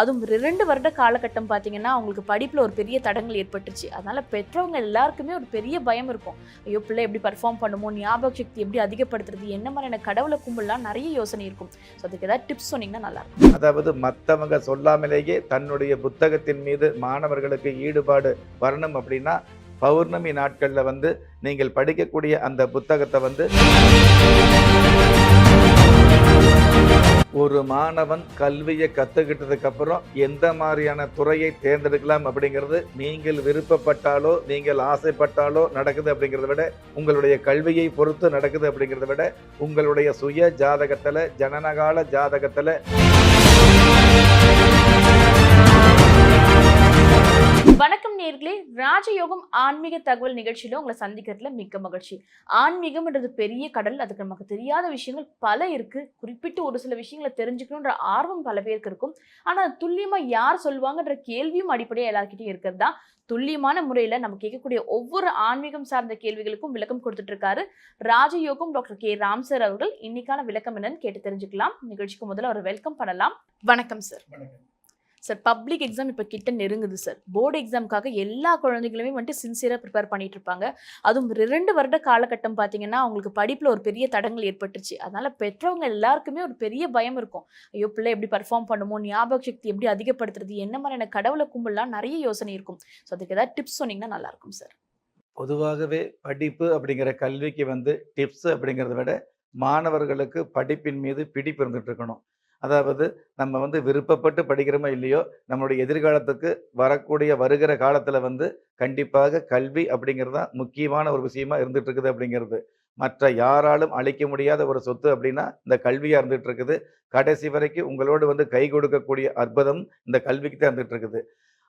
அதுவும் ரெண்டு வருட காலகட்டம் பார்த்தீங்கன்னா அவங்களுக்கு படிப்பில் ஒரு பெரிய தடங்கள் ஏற்பட்டுச்சு. அதனால் பெற்றவங்க எல்லாருக்குமே ஒரு பெரிய பயம் இருக்கும். ஐயோ பிள்ளை எப்படி பர்ஃபார்ம் பண்ணுமோ ஞாபக சக்தி எப்படி அதிகப்படுத்துறது என்ன மாதிரியான கடவுளை கும்பலாம் நிறைய யோசனை இருக்கும். ஸோ அதுக்கு ஏதாவது டிப்ஸ் சொன்னீங்கன்னா நல்லாயிருக்கும் அதாவது மற்றவங்க சொல்லாமலேயே தன்னுடைய புத்தகத்தின் மீது மாணவர்களுக்கு ஈடுபாடு வரணும் அப்படின்னா பௌர்ணமி நாட்களில் வந்து நீங்கள் படிக்கக்கூடிய அந்த புத்தகத்தை வந்து ஒரு மாணவன் கல்வியை கற்றுக்கிட்டதுக்கு அப்புறம் எந்த மாதிரியான துறையை தேர்ந்தெடுக்கலாம் அப்படிங்கிறது நீங்கள் விருப்பப்பட்டாலோ நீங்கள் ஆசைப்பட்டாலோ நடக்குது அப்படிங்கிறத விட உங்களுடைய கல்வியை பொறுத்து நடக்குது அப்படிங்கிறத விட உங்களுடைய சுய ஜாதகத்தில் ஜனனகால ஜாதகத்தில் வணக்கம் நேர்களே ராஜயோகம் ஆன்மீக தகவல் நிகழ்ச்சியில உங்களை சந்திக்கிறதுல மிக்க மகிழ்ச்சி. ஆன்மீகம்ன்றது பெரிய கடல் அதுக்கு நமக்கு தெரியாத விஷயங்கள் பல இருக்கு. குறிப்பிட்டு ஒரு சில விஷயங்களை தெரிஞ்சுக்கணுன்ற ஆர்வம் பல பேருக்கு இருக்கும். ஆனால் துல்லியமா யார் சொல்லுவாங்கன்ற கேள்வியும் அடிப்படையாக எல்லார்கிட்டயும் இருக்கிறது? தான் துல்லியமான முறையில நம்ம கேட்கக்கூடிய ஒவ்வொரு ஆன்மீகம் சார்ந்த கேள்விகளுக்கும் விளக்கம் கொடுத்துட்டு இருக்காரு ராஜயோகம் டாக்டர் கே. ராம் சார் அவர்கள். இன்னைக்கான விளக்கம் என்னன்னு கேட்டு தெரிஞ்சுக்கலாம். நிகழ்ச்சிக்கு முதல்ல அவர் வெல்கம் பண்ணலாம். வணக்கம் சார். சார் பப்ளிக் எக்ஸாம் இப்போ கிட்ட நெருங்குது சார் போர்டு எக்ஸாமுக்காக எல்லா குழந்தைகளுமே வந்துட்டு சின்சியராக ப்ரிப்பேர் பண்ணிட்டு இருப்பாங்க. அதுவும் ரெண்டு வருட காலகட்டம் பார்த்தீங்கன்னா அவங்களுக்கு படிப்பில் ஒரு பெரிய தடங்கள் ஏற்பட்டுச்சு அதனால பெற்றவங்க எல்லாருக்குமே ஒரு பெரிய பயம் இருக்கும். ஐயோ பிள்ளை எப்படி பர்ஃபார்ம் பண்ணுமோ ஞாபக சக்தி எப்படி அதிகப்படுத்துறது என்ன மாதிரியான கடவுளை கும்பலாம் நிறைய யோசனை இருக்கும். ஸோ அதுக்கு ஏதாவது டிப்ஸ் சொன்னீங்கன்னா நல்லா இருக்கும் சார் பொதுவாகவே படிப்பு அப்படிங்கிற கல்விக்கு வந்து டிப்ஸ் அப்படிங்கிறத விட மாணவர்களுக்கு படிப்பின் மீது பிடிப்பு இருந்துட்டு இருக்கணும். அதாவது நம்ம வந்து விருப்பப்பட்டு படிக்கிறோமோ இல்லையோ நம்மளுடைய எதிர்காலத்துக்கு வரக்கூடிய வருகிற காலத்தில் வந்து கண்டிப்பாக கல்வி அப்படிங்கிறது தான் முக்கியமான ஒரு விஷயமா இருந்துட்டு இருக்குது அப்படிங்கிறது. மற்ற யாராலும் அழிக்க முடியாத ஒரு சொத்து அப்படின்னா இந்த கல்வியாக இருந்துட்டு இருக்குது கடைசி வரைக்கும் உங்களோடு வந்து கை கொடுக்கக்கூடிய அற்புதம் இந்த கல்விக்கு தான் இருந்துகிட்டு இருக்குது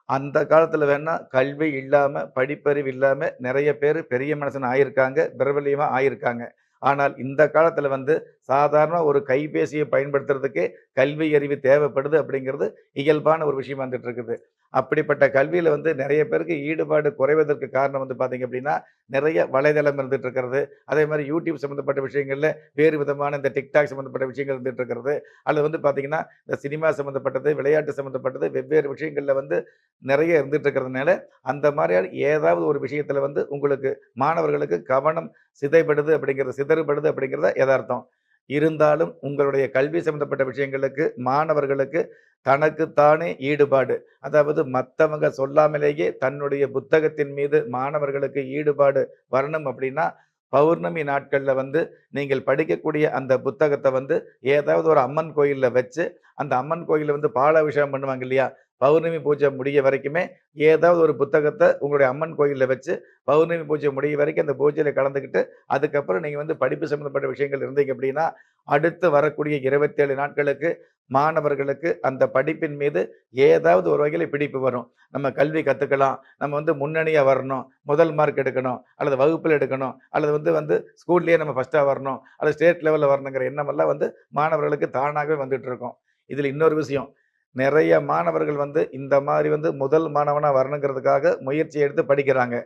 அந்த காலத்தில் வேணால் கல்வி இல்லாமல் படிப்பறிவு இல்லாமல் நிறைய பேர் பெரிய மனுஷன் ஆயிருக்காங்க பிரபலியமாக ஆயிருக்காங்க. ஆனால் இந்த காலத்தில் வந்து சாதாரண ஒரு கைபேசியை பயன்படுத்துறதுக்கே கல்வி அறிவு தேவைப்படுது அப்படிங்கிறது இயல்பான ஒரு விஷயம் வந்துட்டு இருக்குது. அப்படிப்பட்ட கல்வியில் வந்து நிறைய பேருக்கு ஈடுபாடு குறைவதற்கு காரணம் வந்து பார்த்தீங்க அப்படின்னா நிறைய வலைதளம் இருந்துகிட்டு இருக்கிறது அதே மாதிரி யூடியூப் சம்மந்தப்பட்ட விஷயங்களில் வேறு விதமான இந்த டிக்டாக் சம்மந்தப்பட்ட விஷயங்கள் இருந்துட்டு இருக்கிறது அல்லது வந்து பார்த்திங்கன்னா இந்த சினிமா சம்மந்தப்பட்டது விளையாட்டு சம்மந்தப்பட்டது வெவ்வேறு விஷயங்களில் வந்து நிறைய இருந்துகிட்டு இருக்கிறதுனால அந்த மாதிரியான ஏதாவது ஒரு விஷயத்தில் வந்து உங்களுக்கு மாணவர்களுக்கு கவனம் சிதைப்படுது அப்படிங்கிறது சிதறுபடுது அப்படிங்கிறத எதார்த்தம் இருந்தாலும் உங்களுடைய கல்வி சம்பந்தப்பட்ட விஷயங்களுக்கு மாணவர்களுக்கு தனக்குத்தானே ஈடுபாடு. அதாவது மற்றவங்க சொல்லாமலேயே தன்னுடைய புத்தகத்தின் மீது மாணவர்களுக்கு ஈடுபாடு வரணும் அப்படின்னா பௌர்ணமி நாட்களில் வந்து நீங்கள் படிக்கக்கூடிய அந்த புத்தகத்தை வந்து ஏதாவது ஒரு அம்மன் கோயிலில் வச்சு அந்த அம்மன் கோயிலில் வந்து பாலாபிஷேகம் பண்ணுவாங்க இல்லையா? பௌர்ணமி பூஜை முடிய வரைக்குமே ஏதாவது ஒரு புத்தகத்தை உங்களுடைய அம்மன் கோயிலில் வச்சு பௌர்ணமி பூஜை முடிய வரைக்கும் அந்த பூஜையில் கலந்துக்கிட்டு அதுக்கப்புறம் நீங்கள் வந்து படிப்பு சம்மந்தப்பட்ட விஷயங்கள் இருந்தீங்க அப்படின்னா அடுத்து வரக்கூடிய இருபத்தேழு நாட்களுக்கு மாணவர்களுக்கு அந்த படிப்பின் மீது ஏதாவது ஒரு வகையில் பிடிப்பு வரும். நம்ம கல்வி கற்றுக்கலாம் நம்ம வந்து முன்னணியாக வரணும் முதல் மார்க் எடுக்கணும் அல்லது வகுப்பில் எடுக்கணும் அல்லது வந்து வந்து ஸ்கூல்லேயே நம்ம ஃபஸ்ட்டாக வரணும் அல்லது ஸ்டேட் லெவலில் வரணுங்கிற எண்ணமெல்லாம் வந்து மாணவர்களுக்கு தானாகவே வந்துட்டு இருக்கோம். இதில் இன்னொரு விஷயம் நிறைய மாணவர்கள் வந்து இந்த மாதிரி வந்து முதல் மாணவனாக வரணுங்கிறதுக்காக முயற்சி எடுத்து படிக்கிறாங்க.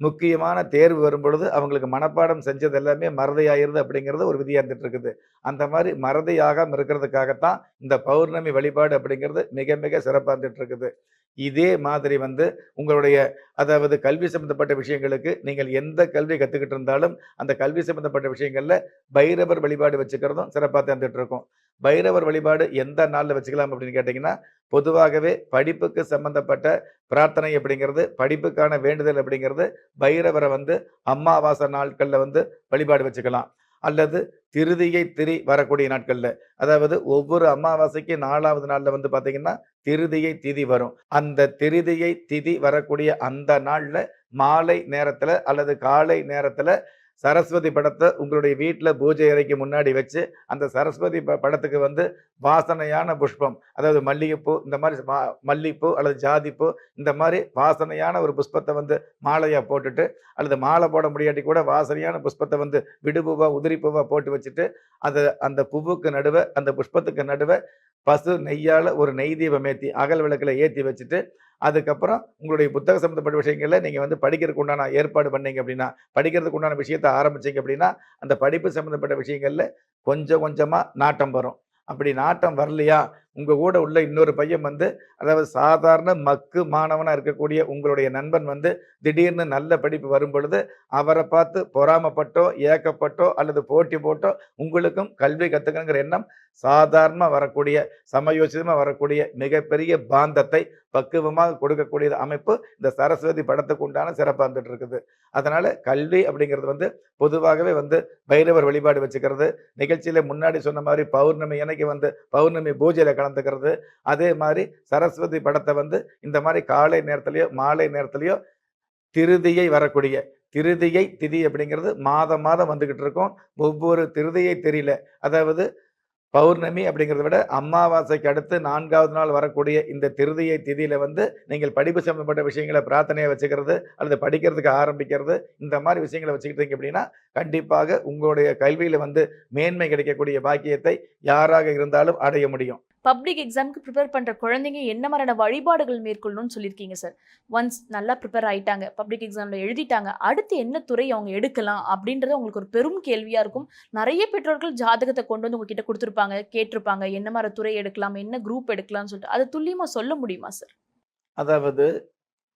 முக்கியமான தேர்வு வரும் பொழுது அவங்களுக்கு மனப்பாடம் செஞ்சது எல்லாமே மறதியாயிருது அப்படிங்கிறது ஒரு விதியாக இருந்துட்டு இருக்குது. அந்த மாதிரி மறதியாகாமல் இருக்கிறதுக்காகத்தான் இந்த பௌர்ணமி வழிபாடு அப்படிங்கிறது மிக மிக சிறப்பாக இருந்துட்டு இருக்குது. இதே மாதிரி வந்து உங்களுடைய அதாவது கல்வி சம்பந்தப்பட்ட விஷயங்களுக்கு நீங்கள் எந்த கல்வி கற்றுக்கிட்டு இருந்தாலும் அந்த கல்வி சம்பந்தப்பட்ட விஷயங்களில் பைரவர் வழிபாடு வச்சுக்கிறதும் சிறப்பாக தந்துட்டு இருக்கும் பைரவர் வழிபாடு எந்த நாளில் வச்சுக்கலாம் அப்படின்னு கேட்டிங்கன்னா பொதுவாகவே படிப்புக்கு சம்பந்தப்பட்ட பிரார்த்தனை அப்படிங்கிறது படிப்புக்கான வேண்டுதல் அப்படிங்கிறது பைரவரை வந்து அமாவாசை நாட்களில் வந்து வழிபாடு வச்சுக்கலாம். அல்லது திருதியை திரி வரக்கூடிய நாட்களில். அதாவது ஒவ்வொரு அமாவாசைக்கு நாலாவது நாளில் வந்து பார்த்தீங்கன்னா திருதியை திதி வரும். அந்த திருதியை திதி வரக்கூடிய அந்த நாளில் மாலை நேரத்தில் அல்லது காலை நேரத்தில் சரஸ்வதி படத்தை உங்களுடைய வீட்டில் பூஜை அறைக்கு முன்னாடி வச்சு அந்த சரஸ்வதி ப படத்துக்கு வந்து வாசனையான புஷ்பம் அதாவது மல்லிகைப்பூ இந்த மாதிரி வா- மல்லிப்பூ அல்லது ஜாதிப்பூ இந்த மாதிரி வாசனையான ஒரு புஷ்பத்தை வந்து மாலையாக போட்டுட்டு அல்லது மாலை போட முடியாட்டி கூட வாசனையான புஷ்பத்தை வந்து விடுபூவா உதிரி போட்டு வச்சுட்டு அதை அந்த பூவுக்கு நடுவே அந்த புஷ்பத்துக்கு நடுவே பசு நெய்யால் ஒரு நெய் தீபம் ஏற்றி அகல் விளக்கில் ஏற்றி வச்சுட்டு அதுக்கப்புறம் உங்களுடைய புத்தக சம்மந்தப்பட்ட விஷயங்களில் நீங்கள் வந்து படிக்கிறதுக்கு உண்டான ஏற்பாடு பண்ணீங்க அப்படின்னா படிக்கிறதுக்கு உண்டான விஷயத்தை ஆரம்பிச்சிங்க அப்படின்னா அந்த படிப்பு சம்மந்தப்பட்ட விஷயங்களில் கொஞ்சம் கொஞ்சமாக நாட்டம் வரும். அப்படி நாட்டம் வரலையா? உங்கள் கூட உள்ள இன்னொரு பையன் வந்து அதாவது சாதாரண மக்கு மாணவனாக இருக்கக்கூடிய உங்களுடைய நண்பன் வந்து திடீர்னு நல்ல படிப்பு வரும் பொழுது அவரை பார்த்து பொறாமப்பட்டோ ஏக்கப்பட்டோ அல்லது போட்டி போட்டோ உங்களுக்கும் கல்வி கற்றுக்கணுங்கிற எண்ணம் சாதாரணமாக வரக்கூடிய சமயோசிதமாக வரக்கூடிய மிகப்பெரிய பாந்தத்தை பக்குவமாக கொடுக்கக்கூடிய அமைப்பு இந்த சரஸ்வதி படத்துக்கு உண்டான சிறப்பாக வந்துட்டு இருக்குது அதனால் கல்வி அப்படிங்கிறது வந்து பொதுவாகவே வந்து பைரவர் வழிபாடு வச்சுக்கிறது. நிகழ்ச்சியில் முன்னாடி சொன்ன மாதிரி பௌர்ணமி எனக்கு வந்து பௌர்ணமி பூஜையில் கலந்துக்கிறது. அதே மாதிரி சரஸ்வதி படத்தை வந்து இந்த மாதிரி காலை நேரத்துலையோ மாலை நேரத்துலையோ திருதியை வரக்கூடிய திருதியை திதி அப்படிங்கிறது மாதம் மாதம் வந்துக்கிட்டு இருக்கும். ஒவ்வொரு திருதியை தெரியல. அதாவது பௌர்ணமி அப்படிங்கிறத விட அமாவாசைக்கு அடுத்து நான்காவது நாள் வரக்கூடிய இந்த திருதியை திதியில் வந்து நீங்கள் படிப்பு சம்பந்தப்பட்ட விஷயங்களை பிரார்த்தனையை வச்சுக்கிறது அல்லது படிக்கிறதுக்கு ஆரம்பிக்கிறது இந்த மாதிரி விஷயங்களை வச்சுக்கிட்டீங்க அப்படின்னா கண்டிப்பாக உங்களுடைய கல்வியில் வந்து மேன்மை கிடைக்கக்கூடிய பாக்கியத்தை யாராக இருந்தாலும் அடைய முடியும். பப்ளிக் எக்ஸாமுக்கு ப்ரிப்பேர் பண்ணுற குழந்தைங்க என்ன மாதிரியான வழிபாடுகள் மேற்கொள்ளணும்னு சொல்லியிருக்கீங்க சார் ஒன்ஸ் நல்லா ப்ரிப்பேர் ஆகிட்டாங்க பப்ளிக் எக்ஸாமில் எழுதிட்டாங்க அடுத்து என்ன துறை அவங்க எடுக்கலாம் அப்படின்றது உங்களுக்கு ஒரு பெரும் கேள்வியாக இருக்கும். நிறைய பெற்றோர்கள் ஜாதகத்தை கொண்டு வந்து உங்ககிட்ட கொடுத்துருப்பாங்க கேட்டிருப்பாங்க என்ன மாதிரி துறை எடுக்கலாம் என்ன குரூப் எடுக்கலாம்னு சொல்லிட்டு. அதை துல்லியமாக சொல்ல முடியுமா சார் அதாவது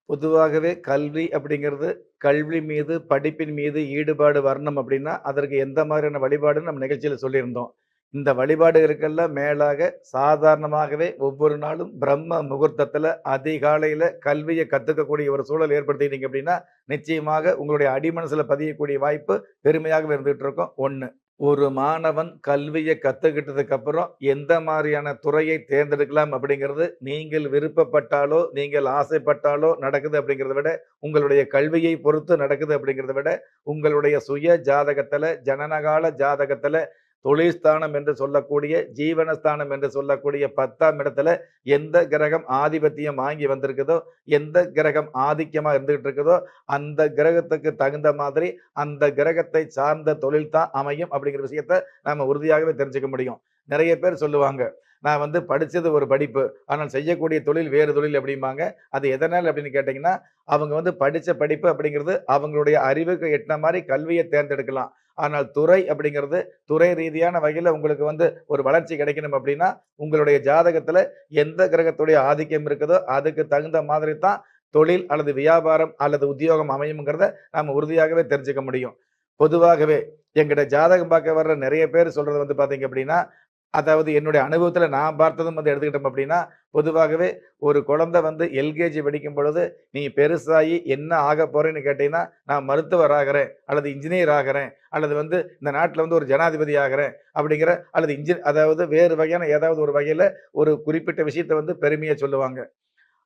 பொதுவாகவே கல்வி அப்படிங்கிறது கல்வி மீது படிப்பின் மீது ஈடுபாடு வரணும் அப்படின்னா அதற்கு எந்த மாதிரியான வழிபாடுன்னு நம்ம நிகழ்ச்சியில் சொல்லியிருந்தோம். இந்த வழிபாடுகளுக்கெல்லாம் மேலாக சாதாரணமாகவே ஒவ்வொரு நாளும் பிரம்ம முகூர்த்தத்தில் அதிகாலையில் கல்வியை கற்றுக்கக்கூடிய ஒரு சூழல் ஏற்படுத்திட்டீங்க அப்படின்னா நிச்சயமாக உங்களுடைய அடிமனசில் பதியக்கூடிய வாய்ப்பு பெருமையாக இருந்துகிட்டு இருக்கும். ஒன்று ஒரு மாணவன் கல்வியை கற்றுக்கிட்டதுக்கப்புறம் எந்த மாதிரியான துறையை தேர்ந்தெடுக்கலாம் அப்படிங்கிறது நீங்கள் விருப்பப்பட்டாலோ நீங்கள் ஆசைப்பட்டாலோ நடக்குது அப்படிங்கிறத விட உங்களுடைய கல்வியை பொறுத்து நடக்குது அப்படிங்கிறத விட உங்களுடைய சுய ஜாதகத்தில் ஜனனகால ஜாதகத்தில் தொழில்ஸ்தானம் என்று சொல்லக்கூடிய ஜீவனஸ்தானம் என்று சொல்லக்கூடிய பத்தாம் இடத்துல எந்த கிரகம் ஆதிபத்தியம் வாங்கி வந்திருக்குதோ எந்த கிரகம் ஆதிக்கமாக இருந்துகிட்டு இருக்குதோ அந்த கிரகத்துக்கு தகுந்த மாதிரி அந்த கிரகத்தை சார்ந்த தொழில் தான் அமையும் அப்படிங்கிற விஷயத்த நம்ம உறுதியாகவே தெரிஞ்சுக்க முடியும். நிறைய பேர் சொல்லுவாங்க நான் வந்து படித்தது ஒரு படிப்பு ஆனால் செய்யக்கூடிய தொழில் வேறு தொழில் அப்படிம்பாங்க. அது எதனால் அப்படின்னு கேட்டிங்கன்னா அவங்க வந்து படித்த படிப்பு அப்படிங்கிறது அவங்களுடைய அறிவுக்கு எட்டின மாதிரி கல்வியை தேர்ந்தெடுக்கலாம். ஆனால் துறை அப்படிங்கிறது துறை ரீதியான வகையில் உங்களுக்கு வந்து ஒரு வளர்ச்சி கிடைக்கணும் அப்படின்னா உங்களுடைய ஜாதகத்தில் எந்த கிரகத்துடைய ஆதிக்கம் இருக்குதோ அதுக்கு தகுந்த மாதிரி தான் தொழில் அல்லது வியாபாரம் அல்லது உத்தியோகம் அமையுங்கிறத நாம் உறுதியாகவே தெரிஞ்சுக்க முடியும். பொதுவாகவே எங்கிட்ட ஜாதகம் பார்க்க வர்ற நிறைய பேர் சொல்றது வந்து பார்த்தீங்க அப்படின்னா அதாவது என்னுடைய அனுபவத்தில் நான் பார்த்ததும் வந்து எடுத்துக்கிட்டோம் அப்படின்னா பொதுவாகவே ஒரு குழந்தை வந்து எல்கேஜி படிக்கும் பொழுது நீ பெருசாகி என்ன ஆக போகிறேன்னு கேட்டீங்கன்னா நான் மருத்துவர் ஆகிறேன் அல்லது இன்ஜினியர் ஆகிறேன் அல்லது வந்து இந்த நாட்டில் வந்து ஒரு ஜனாதிபதி ஆகிறேன் அப்படிங்கிற அல்லது இன்ஜி அதாவது வேறு வகையான ஏதாவது ஒரு வகையில் ஒரு குறிப்பிட்ட விஷயத்தை வந்து பெருமையாக சொல்லுவாங்க.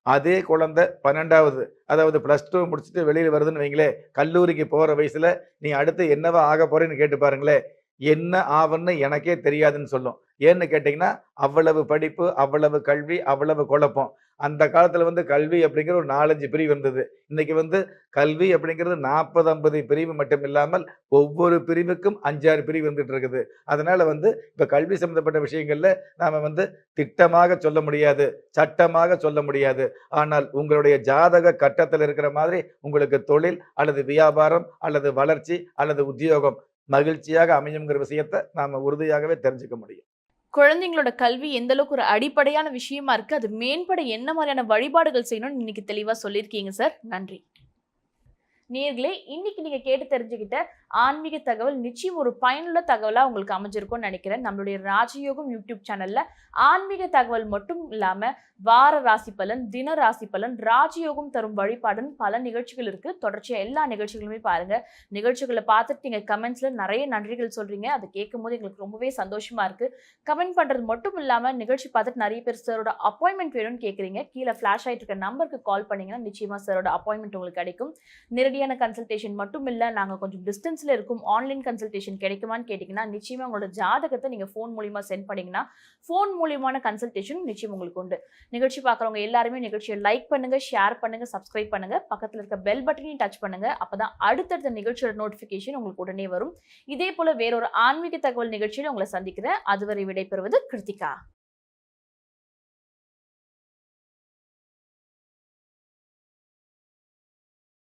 அதே குழந்தை பன்னெண்டாவது அதாவது ப்ளஸ் டூ முடிச்சுட்டு வெளியில் வருதுன்னு வைங்களேன் கல்லூரிக்கு போகிற வயசில் நீ அடுத்து என்னவா ஆக போகிறேன்னு கேட்டு பாருங்களேன் என்ன ஆவன்னு எனக்கே தெரியாதுன்னு சொல்லும். ஏன்னு கேட்டிங்கன்னா அவ்வளவு படிப்பு அவ்வளவு கல்வி அவ்வளவு குழப்பம். அந்த காலத்தில் வந்து கல்வி அப்படிங்கிற ஒரு நாலஞ்சு பிரிவு இருந்தது. இன்னைக்கு வந்து கல்வி அப்படிங்கிறது நாற்பது ஐம்பது பிரிவு மட்டும் இல்லாமல் ஒவ்வொரு பிரிவுக்கும் அஞ்சாறு பிரிவு வந்துட்டு இருக்குது. அதனால வந்து இப்போ கல்வி சம்மந்தப்பட்ட விஷயங்களில் நாம் வந்து திட்டமாக சொல்ல முடியாது சட்டமாக சொல்ல முடியாது. ஆனால் உங்களுடைய ஜாதக கட்டத்தில் இருக்கிற மாதிரி உங்களுக்கு தொழில் அல்லது வியாபாரம் அல்லது வளர்ச்சி அல்லது உத்தியோகம் மகிழ்ச்சியாக அமையுங்கிற விஷயத்தை நாம உறுதியாகவே தெரிஞ்சுக்க முடியும். குழந்தைங்களோட கல்வி எந்த அளவுக்கு ஒரு அடிப்படையான விஷயமா இருக்கு அது மேம்பட என்ன மாதிரியான வழிபாடுகள் செய்யணும்னு இன்னைக்கு தெளிவா சொல்லியிருக்கீங்க சார். நன்றி. நேர்களே இன்னைக்கு நீங்க கேட்டு தெரிஞ்சுக்கிட்ட ஆன்மீக தகவல் நிச்சயம் ஒரு பயனுள்ள தகவலாக உங்களுக்கு அமைஞ்சிருக்கும்னு நினைக்கிறேன். நம்மளுடைய ராஜயோகம் யூடியூப் சேனலில் ஆன்மீக தகவல் மட்டும் இல்லாமல் வார ராசி பலன் தின ராசி பலன் ராஜயோகம் தரும் வழிபாடுன்னு பல நிகழ்ச்சிகள் இருக்குது தொடர்ச்சியாக எல்லா நிகழ்ச்சிகளுமே பாருங்கள் நிகழ்ச்சிகளை பார்த்துட்டு நீங்கள் கமெண்ட்ஸில் நிறைய நன்றிகள் சொல்கிறீங்க அதை கேட்கும் போது எங்களுக்கு ரொம்பவே சந்தோஷமாக இருக்குது கமெண்ட் பண்ணுறது மட்டும் இல்லாமல் நிகழ்ச்சி பார்த்துட்டு நிறைய பேர் சாரோட அப்பாயின்மெண்ட் வேணும்னு கேட்குறீங்க. கீழே ஃபிளாஷ் ஆகிட்டு இருக்க நம்பருக்கு கால் பண்ணிங்கன்னா நிச்சயமாக சாரோட அப்பாயின்மெண்ட் உங்களுக்கு கிடைக்கும். நேரடியான கன்சல்டேஷன் மட்டும் இல்லை நாங்கள் கொஞ்சம் டிஸ்டன்ஸ் டிஸ்டன்ஸ்ல இருக்கும் ஆன்லைன் கன்சல்டேஷன் கிடைக்குமான்னு கேட்டீங்கன்னா நிச்சயமா உங்களோட ஜாதகத்தை நீங்க ஃபோன் மூலியமா சென்ட் பண்ணீங்கன்னா ஃபோன் மூலியமான கன்சல்டேஷன் நிச்சயம் உங்களுக்கு உண்டு. நிகழ்ச்சி பார்க்குறவங்க எல்லாருமே நிகழ்ச்சியை லைக் பண்ணுங்க ஷேர் பண்ணுங்க சப்ஸ்கிரைப் பண்ணுங்க. பக்கத்தில் இருக்க பெல் பட்டனையும் டச் பண்ணுங்க. அப்பதான் அடுத்தடுத்த நிகழ்ச்சியோட நோட்டிஃபிகேஷன் உங்களுக்கு உடனே வரும். இதே போல் வேறொரு ஆன்மீக தகவல் நிகழ்ச்சியில் உங்களை சந்திக்கிறேன். அதுவரை விடைபெறுவது கிருத்திகா.